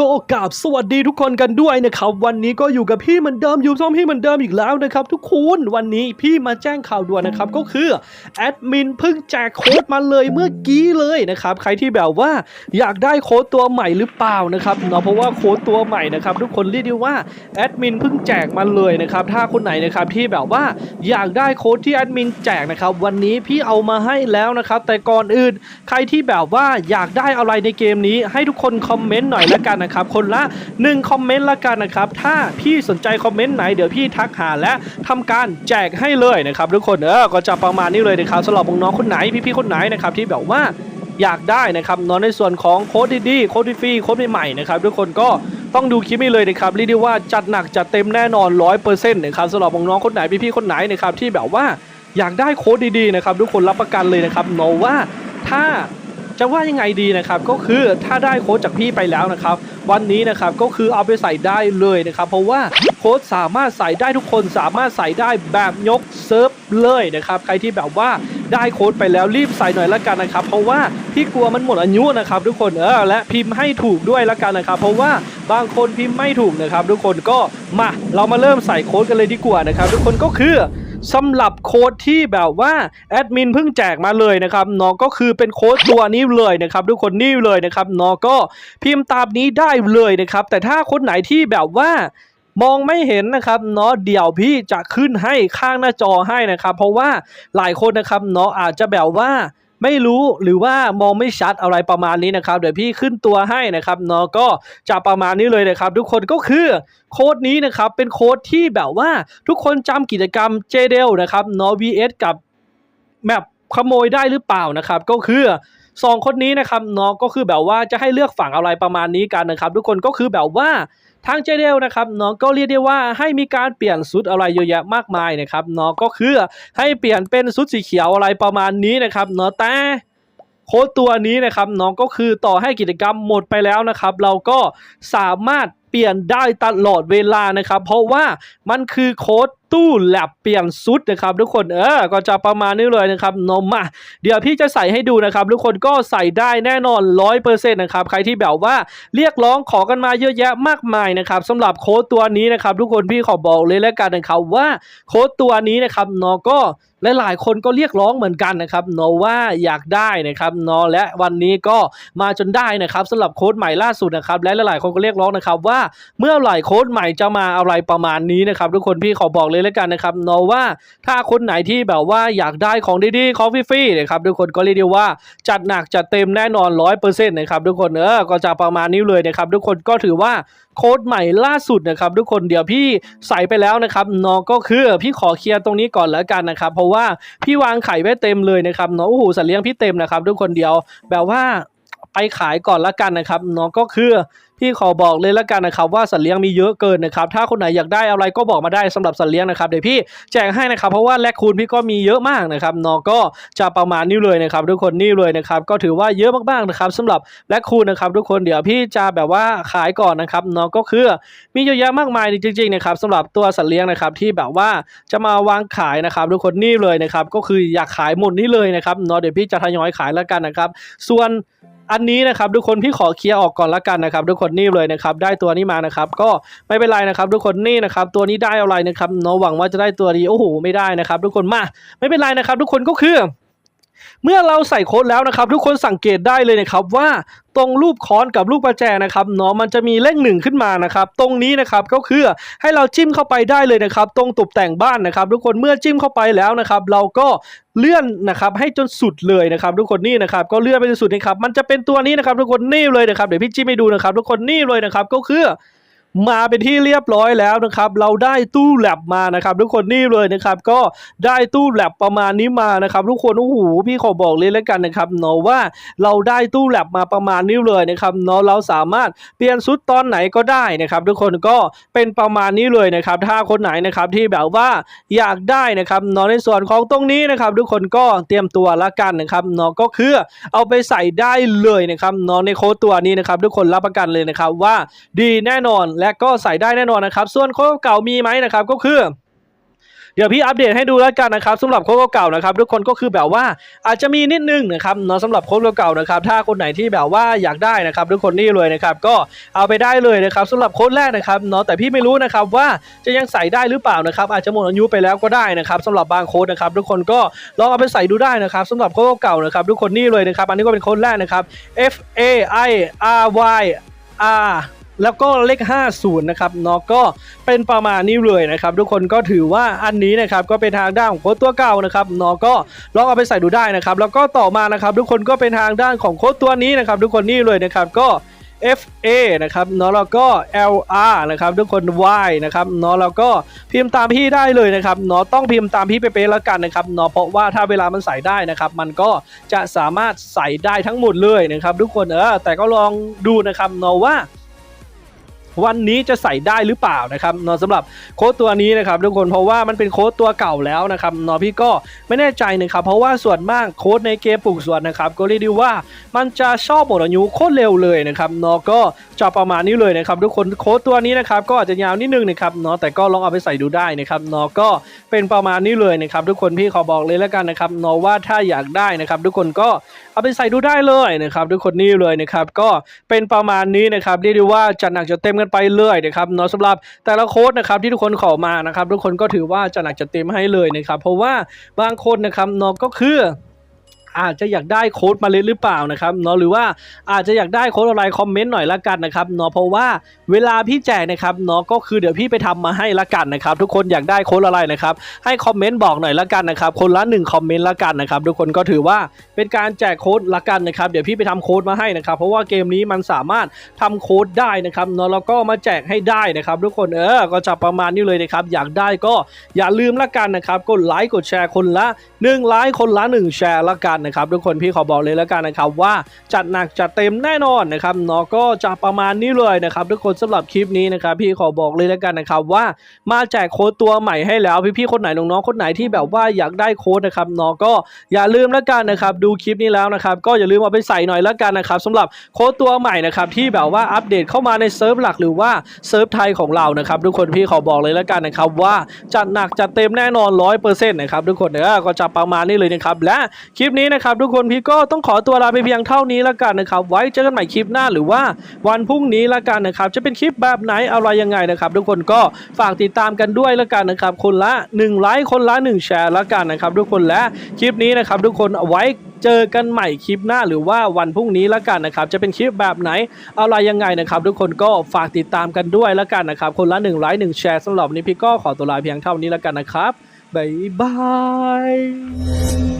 ก็กราบสวัสดีทุกคนกันด้วยนะครับ วันนี้ก็อยู่กับพี่เหมือนเดิมอยู่ซ่อมพี่เหมือนเดิมอีกแล้วนะครับ ทุกคนวันนี้พี่มาแจ้งข่าวด่วนนะครับก็คือแอดมินเพิ่งแจกโค้ดมาเลยเมื่อกี้เลยนะครับใครที่แบบว่าอยากได้โค้ดตัวใหม่หรือเปล่านะครับเนาะเพราะว่าโค้ดตัวใหม่นะครับทุกคนเรียกได้ว่าแอดมินเพิ่งแจกมาเลยนะครับถ้าคนไหนนะครับที่แบบว่าอยากได้โค้ดที่แอดมินแจกนะครับวันนี้พี่เอามาให้แล้วนะครับแต่ก่อนอื่นใครที่แบบว่าอยากได้อะไรในเกมนี้ให้ทุกคนคอมเมนต์หน่อยละกันนะครับ คนละ 1 คอมเมนต์ละกันนะครับ ถ้าพี่สนใจคอมเมนต์ไหนเดี๋ยวพี่ทักหาและทำการแจกให้เลยนะครับทุกคนเออก็จะประมาณนี้เลยนะครับสำหรับน้องๆคนไหนพี่ๆคนไหนนะครับที่แบบว่าอยากได้นะครับนอนในส่วนของโค้ดดีๆโค้ดฟรีโค้ดใหม่ๆนะครับทุกคนก็ต้องดูคลิปนี้เลยนะครับเรียกได้ว่าจัดหนักจัดเต็มแน่นอน100%นะครับสำหรับน้องๆคนไหนพี่ๆคนไหนนะครับที่แบบว่าอยากได้โค้ดดีๆนะครับทุกคนรับประกันเลยนะครับเนว่าถ้า จะว่ายังไงดีนะครับก็คือถ้าได้โค้ดจากพี่ไปแล้วนะครับ วันนี้นะครับก็คือเอาไปใส่ได้เลยนะครับ เพราะว่าโค้ดสามารถใส่ได้ทุกคนสามารถใส่ได้แบบยกเซิร์ฟเลยนะครับ ใครที่แบบว่าได้โค้ดไปแล้วรีบใส่หน่อยละกันนะครับ เพราะว่าพี่กลัวมันหมดอายุนะครับทุกคนเออและพิมพ์ให้ถูกด้วยละกันนะครับ เพราะว่าบางคนพิมพ์ไม่ถูกนะครับ ทุกคนก็มาเรามาเริ่มใส่โค้ดกันเลยดีกว่านะครับ ทุกคนก็คือ สำหรับโค้ดที่แบบว่าแอดมินเพิ่งแจกมาเลยนะครับเนาะก็คือเป็นโค้ดตัวนี้เลยนะครับทุกคนนี่เลยนะครับเนาะก็พิมพ์ตามนี้ได้เลยนะครับ แต่ถ้าคนไหนที่แบบว่ามองไม่เห็นนะครับเนาะเดี๋ยวพี่จะขึ้นให้ข้างหน้าจอให้นะครับ เพราะว่าหลายคนนะครับเนาะอาจจะแบบว่า ไม่รู้หรือว่ามองไม่ชัดอะไรประมาณนี้นะครับ เดี๋ยวพี่ขึ้นตัวให้นะครับเนาะก็จะประมาณนี้เลยนะครับ ทุกคนก็คือโค้ดนี้นะครับเป็นโค้ดที่แบบว่าทุกคนจำกิจกรรม j d e l นะครับเนาะ vs กับแมปขโมยได้หรือเปล่านะครับก็คือสองคนนี้นะครับเนาะก็คือแบบว่าจะให้เลือกฝั่งอะไรประมาณนี้กันนะครับ ทุกคนก็คือแบบว่า ทางเจเดลนะครับน้องก็เรียกได้ว่าให้มีการเปลี่ยนชุดอะไรเยอะแยะมากมายนะครับน้องก็คือให้เปลี่ยนเป็นชุดสีเขียวอะไรประมาณนี้นะครับเนาะแต่โค้ดตัวนี้นะครับน้องก็คือต่อให้กิจกรรมหมดไปแล้วนะครับ เราก็สามารถ เปลี่ยนได้ตลอดเวลานะครับ เพราะว่ามันคือโค้ดตู้แลบเปลี่ยนชุดนะครับทุกคนเออก็จะประมาณนี้เลยนะครับนมอะเดี๋ยวพี่จะใส่ให้ดูนะครับทุกคนก็ใส่ได้แน่นอนร้อยเปอร์เซ็นต์นะครับใครที่แบบว่าเรียกร้องขอกันมาเยอะแยะมากมายนะครับสำหรับโค้ดตัวนี้นะครับทุกคนพี่ขอบอกเลยแล้วกันนะครับว่าโค้ดตัวนี้นะครับนาะก็หลายๆคนก็เรียกร้องเหมือนกันนะครับนาะว่าอยากได้นะครับนาะและวันนี้ก็มาจนได้นะครับสำหรับโค้ดใหม่ล่าสุดนะครับและหลายๆคนก็เรียกร้องนะครับว่าเมื่อไหร่โค้ดใหม่จะมาอะไรประมาณนี้นะครับ ทุกคนพี่ขอบอกเลยแล้วกันนะครับเนาะว่าถ้าคนไหนที่แบบว่าอยากได้ของดีๆของฟรีๆนะครับทุกคนก็เรียกได้ว่าจัดหนักจัดเต็มแน่นอนร้อยเปอร์เซ็นต์นะครับทุกคนเออก็จะประมาณนี้เลยนะครับทุกคนก็ถือว่าโค้ดใหม่ล่าสุดนะครับทุกคนเดี๋ยวพี่ใส่ไปแล้วนะครับเนาะก็คือพี่ขอเคลียร์ตรงนี้ก่อนแล้วกันนะครับ เพราะว่าพี่วางไข่ไว้เต็มเลยนะครับเนาะโอ้โหสัตว์เลี้ยงพี่เต็มนะครับทุกคนเดียวแบบว่า ไปขายก่อนละกันนะครับเนาะก็คือพี่ขอบอกเลยละกันนะครับว่าสัตว์เลี้ยงมีเยอะเกินนะครับถ้าคนไหนอยากได้อะไรก็บอกมาได้สำหรับสัตว์เลี้ยงนะครับเดี๋ยวพี่แจกให้นะครับเพราะว่าแลคคูนพี่ก็มีเยอะมากนะครับเนาะก็จะประมาณนี้เลยนะครับทุกคนนี่เลยนะครับก็ถือว่าเยอะมากๆนะครับสำหรับแลคคูนนะครับทุกคนเดี๋ยวพี่จะแบบว่าขายก่อนนะครับเนาะก็คือมีเยอะแยะมากมายจริงๆนะครับสำหรับตัวสัตว์เลี้ยงนะครับที่แบบว่าจะมาวางขายนะครับทุกคนนี่เลยนะครับก็คืออยากขายหมดนี่เลยนะครับเนาะเดี๋ยวพี่จะทยอยขายล้วกันนะครับส่วน อันนี้นะครับทุกคนพี่ขอเคลียร์ออกก่อนละกันนะครับ ทุกคนนี่เลยนะครับ ได้ตัวนี้มานะครับ ก็ไม่เป็นไรนะครับ ทุกคนนี่นะครับ ตัวนี้ได้อะไรนะครับเนาะหวังว่าจะได้ตัวดีโอ้โหไม่ได้นะครับ ทุกคนมาไม่เป็นไรนะครับ ทุกคนก็คือ เมื่อเราใส่โค้ดแล้วนะครับ ทุกคนสังเกตได้เลยนะครับว่าตรงรูปค้อนกับรูปประแจนะครับเนาะมันจะมีเลขหนึ่งขึ้นมานะครับ ตรงนี้นะครับก็คือให้เราจิ้มเข้าไปได้เลยนะครับ ตรงตกแต่งบ้านนะครับ ทุกคนเมื่อจิ้มเข้าไปแล้วนะครับ เราก็เลื่อนนะครับให้จนสุดเลยนะครับ ทุกคนนี่นะครับ ก็เลื่อนไปจนสุดนะครับ มันจะเป็นตัวนี้นะครับ ทุกคนนี่เลยนะครับเดี๋ยวพี่จิ้มให้ดูนะครับ ทุกคนนี่เลยนะครับก็คือ มาเป็นที่เรียบร้อยแล้วนะครับ เราได้ตู้แลบมานะครับ ทุกคนนี่เลยนะครับ ก็ได้ตู้แลบประมาณนี้มานะครับ ทุกคนโอ้โหพี่ขอบอกเลยแล้วกันนะครับเนาะว่าเราได้ตู้แลบมาประมาณนี้เลยนะครับเนาะเราสามารถเปลี่ยนชุดตอนไหนก็ได้นะครับ ทุกคนก็เป็นประมาณนี้เลยนะครับ ถ้าคนไหนนะครับที่แบบว่าอยากได้นะครับเนาะในส่วนของตรงนี้นะครับ ทุกคนก็เตรียมตัวละกันนะครับเนาะก็คือเอาไปใส่ได้เลยนะครับเนาะในโค้ดตัวนี้นะครับ ทุกคนรับประกันเลยนะครับว่าดีแน่นอนและก็ใส่ได้แน่นอนนะครับ ส่วนโค้ดเก่ามีไหมนะครับก็คือเดี๋ยวพี่อัปเดตให้ดูแล้วกันนะครับสำหรับโค้ดเก่าๆนะครับทุกคนก็คือแบบว่าอาจจะมีนิดนึงนะครับเนาะสำหรับโค้ดเก่าๆนะครับถ้าคนไหนที่แบบว่าอยากได้นะครับทุกคนนี่เลยนะครับก็เอาไปได้เลยนะครับสำหรับโค้ดแรกนะครับเนาะแต่พี่ไม่รู้นะครับว่าจะยังใส่ได้หรือเปล่านะครับอาจจะหมดอายุไปแล้วก็ได้นะครับสำหรับบางโค้ดนะครับทุกคนก็ลองเอาไปใส่ดูได้นะครับสำหรับโค้ดเก่าๆนะครับทุกคนนี่เลยนะครับอันนี้ก็เป็นโค้ดแรกนะครับ F A I R Y R แล้วก็เลข 50 นะครับเนาะก็เป็นประมาณนี้เลยนะครับทุกคนก็ถือว่าอันนี้นะครับก็เป็นทางด้านของโค้ดตัวเก่านะครับเนาะก็ลองเอาไปใส่ดูได้นะครับ แล้วก็ต่อมานะครับ ทุกคนก็เป็นทางด้านของโค้ดตัวนี้นะครับ ทุกคนนี่เลยนะครับก็ F A นะครับเนาะแล้วก็ L R นะครับทุกคน Y นะครับเนาะแล้วก็พิมพ์ตามพี่ได้เลยนะครับเนาะต้องพิมพ์ตามพี่เป๊ะๆแล้วกันนะครับเนาะเพราะว่าถ้าเวลามันใส่ได้นะครับมันก็จะสามารถใส่ได้ทั้งหมดเลยนะครับทุกคนเออแต่ก็ลองดูนะครับเนาะว่า วันนี้จะใส่ได้หรือเปล่านะครับนาะสำหรับโค้ดตัวนี้นะครับทุกคนเพราะว่ามันเป็นโค้ดตัวเก่าแล้วนะครับนาะพี่ก็ไม่แน่ใจนะครับเพราะว่าส่วนมากโค้ดในเกมปลูกสวนนะครับก็เรียกได้ว่ามันจะชอบหมดอายุโคตรเร็วเลยนะครับนาะก็จะประมาณนี้เลยนะครับทุกคนโค้ดตัวนี้นะครับก็อาจจะยาวนิดนึงนะครับนาะแต่ก็ลองเอาไปใส่ดูได้นะครับนาะก็เป็นประมาณนี้เลยนะครับทุกคนพี่ขอบอกเลยแล้วกันนะครับนาะว่าถ้าอยากได้นะครับทุกคนก็เอาไปใส่ดูได้เลยนะครับทุกคนนี่เลยนะครับก็เป็นประมาณนี้นะครับเรียกได้ว่าจัดหนักจัดเต็มกันไปเลยนะครับเนาะสำหรับแต่ละโค้ดนะครับที่ทุกคนขอมานะครับทุกคนก็ถือว่าจะหนักจะเต็มให้เลยนะครับเพราะว่าบางคนนะครับเนาะก็คือ อาจจะอยากได้โค้ดมาเล่นหรือเปล่านะครับเนาะหรือว่าอาจจะอยากได้โค้ดอะไรคอมเมนต์หน่อยละกันนะครับเนาะเพราะว่าเวลาพี่แจกนะครับเนาะก็คือเดี๋ยวพี่ไปทำมาให้ละกันนะครับ ทุกคนอยากได้โค้ดอะไรนะครับ ให้คอมเมนต์บอกหน่อยละกันนะครับ คนละหนึ่งคอมเมนต์ละกันนะครับทุกคนก็ถือว่าเป็นการแจกโค้ดละกันนะครับ เดี๋ยวพี่ไปทำโค้ดมาให้นะครับ เพราะว่าเกมนี้มันสามารถทำโค้ดได้นะครับเนาะแล้วก็มาแจกให้ได้นะครับ ทุกคนเออก็จะประมาณนี้เลยนะครับ อยากได้ก็อย่าลืมละกันนะครับกดไลค์กดแชร์คนละ1ไลค์คนละ 1 แชร์ละกันนะครับทุกคนพี่ขอบอกเลยและกันนะครับว่าจัดหนักจัดเต็มแน่นอนนะครับเนาะก็จะประมาณนี้เลยนะครับทุกคนสำหรับคลิปนี้นะครับพี่ขอบอกเลยและกันนะครับว่ามาแจกโค้ดตัวใหม่ให้แล้วพี่ๆคนไหนน้องๆคนไหนที่แบบว่าอยากได้โค้ดนะครับเนาะก็อย่าลืมและกันนะครับดูคลิปนี้แล้วนะครับก็อย่าลืมเอาไปใส่หน่อยและกันนะครับสำหรับโค้ดตัวใหม่นะครับที่แบบว่าอัปเดตเข้ามาในเซิร์ฟหลักหรือว่าเซิร์ฟไทยของเรานะครับทุกคนพี่ขอบอกเลยและกันนะครับว่าจัดหนักจัดเต็มแน่นอนร้อยเปอร์เซ็นต์นะครับทุกคนเออก็จะประมาณนี้เลยนะครับและคลิปนี้นะครับทุกคนพี่ก็ต้องขอตัวลาไปเพียงเท่านี้ละกันนะครับ ไว้เจอกันใหม่คลิปหน้าหรือว่าวันพรุ่งนี้ละกันนะครับ จะเป็นคลิปแบบไหนอะไรยังไงนะครับ ทุกคนก็ฝากติดตามกันด้วยละกันนะครับ คนละ1ไลค์คนละ1แชร์ละกันนะครับทุกคนและคลิปนี้นะครับ ทุกคนเอาไว้เจอกันใหม่คลิปหน้าหรือว่าวันพรุ่งนี้ละกันนะครับ จะเป็นคลิปแบบไหนอะไรยังไงนะครับ ทุกคนก็ฝากติดตามกันด้วยละกันนะครับ คนละ1ไลค์1แชร์สำหรับนนี้พี่ก็ขอตัวลาเพียงเท่านี้ละกันนะครับ บ๊ายบาย